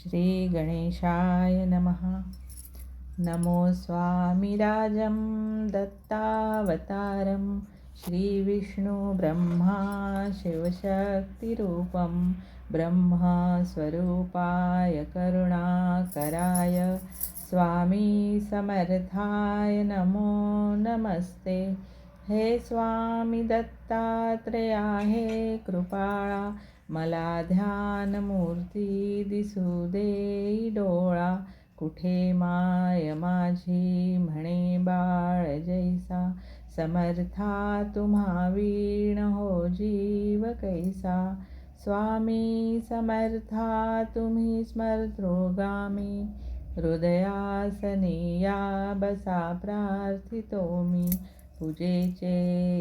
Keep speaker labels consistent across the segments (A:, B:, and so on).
A: श्रीगणेशाय नमः। नमो स्वामिराजं दत्तावतारं। श्रीविष्णुब्रह्मा शिवशक्तिरूपं। ब्रह्मस्वरूपाय करुणाकराय। स्वामी समर्थाय नमो नमस्ते। हे स्वामी दत्तात्रेया हे कृपाळा मला ध्यानमूर्ती दिसू दे डोळा. कुठे माय माझी म्हणे बाळ जैसा. समर्था तुम्हा वीण हो जीव कैसा. स्वामी समर्था तुम्ही स्मर्तृगामी हृदयासनी या बसा प्रार्थितो मी. पूजेचे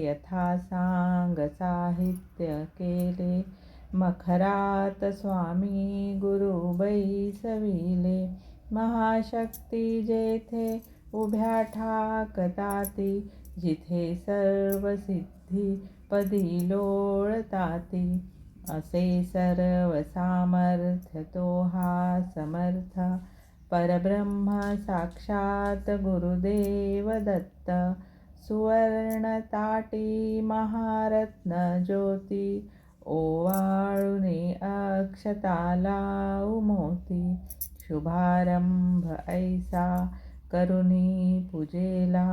A: यथा सांग साहित्य केले. मखरात स्वामी गुरु बैसविले महाशक्ती जेथे उभ्या ठाकताती जिथे सर्व सिद्धी पदी लोळताती. असे सर्व सामर्थ्य तो हा समर्थ. परब्रह्म साक्षात गुरुदेव दत्त. सुवर्ण ताटी महारत्न ज्योती. ओवाळुने अक्षताला उमोती शुभारंभ ऐसा करुणी पूजेला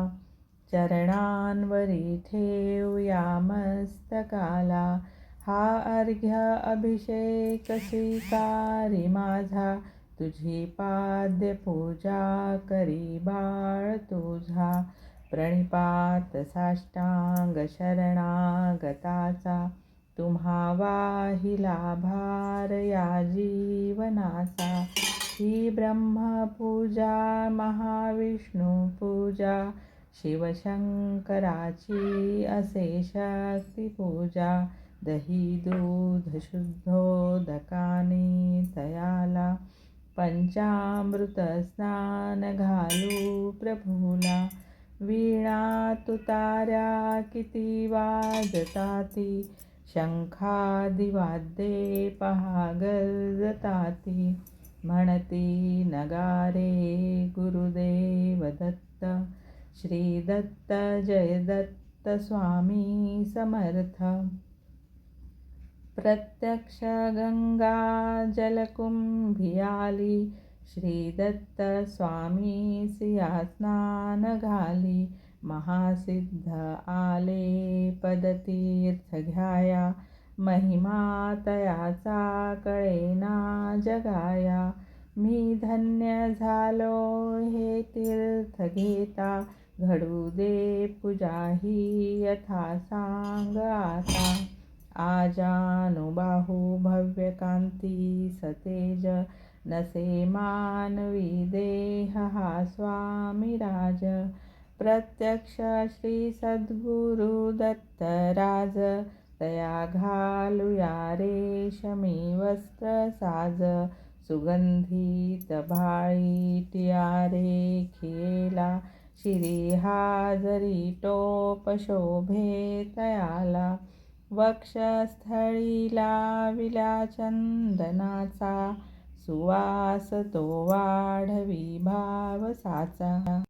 A: चरणांवरी ठेवया मस्तकाला हा अर्घ्य अभिषेक स्वीकारी माझा तुझी पाद्य पूजा करी बाळ तुझा प्रणिपात साष्टांग शरणागताचा तुम्हा वाहिला भार या जीवनाचा ही ब्रह्मपूजा महाविष्णू पूजा शिवशंकराची असे शक्तिपूजा दही दूध शुद्धोदकाने तयाला। पंचामृतस्नान घालू प्रभूला वीणा तुतार्या किती वाजताती। शंखादिवाद्ये पहा गरजताती म्हणती नगारे गुरुदेव दत्त श्री दत्त जय दत्त स्वामी समर्थ। प्रत्यक्ष गंगा जलकुंभियाली श्री दत्त स्वामी सिया स्नान घाली महासिद्ध आले पदतीर्थ घ्याया महिमा तयाचा कळेना जगाया. मी धन्य झालो हे तीर्थ घेता घडू दे पूजा ही यथा सांग आता. आजानुबाहू भव्य कांती सतेज नसे मानवी देह हा स्वामी राज. प्रत्यक्ष श्री सद्गुरु दत्तराज तया घालूया रेशमी वस्त्र साज सुगंधित भाळी टियारे खिला शिरी हाजरी टोप शोभे तयाला वक्षस्थळी लाविला चंदनाचा सुवास तो वाढवी भाव साचा.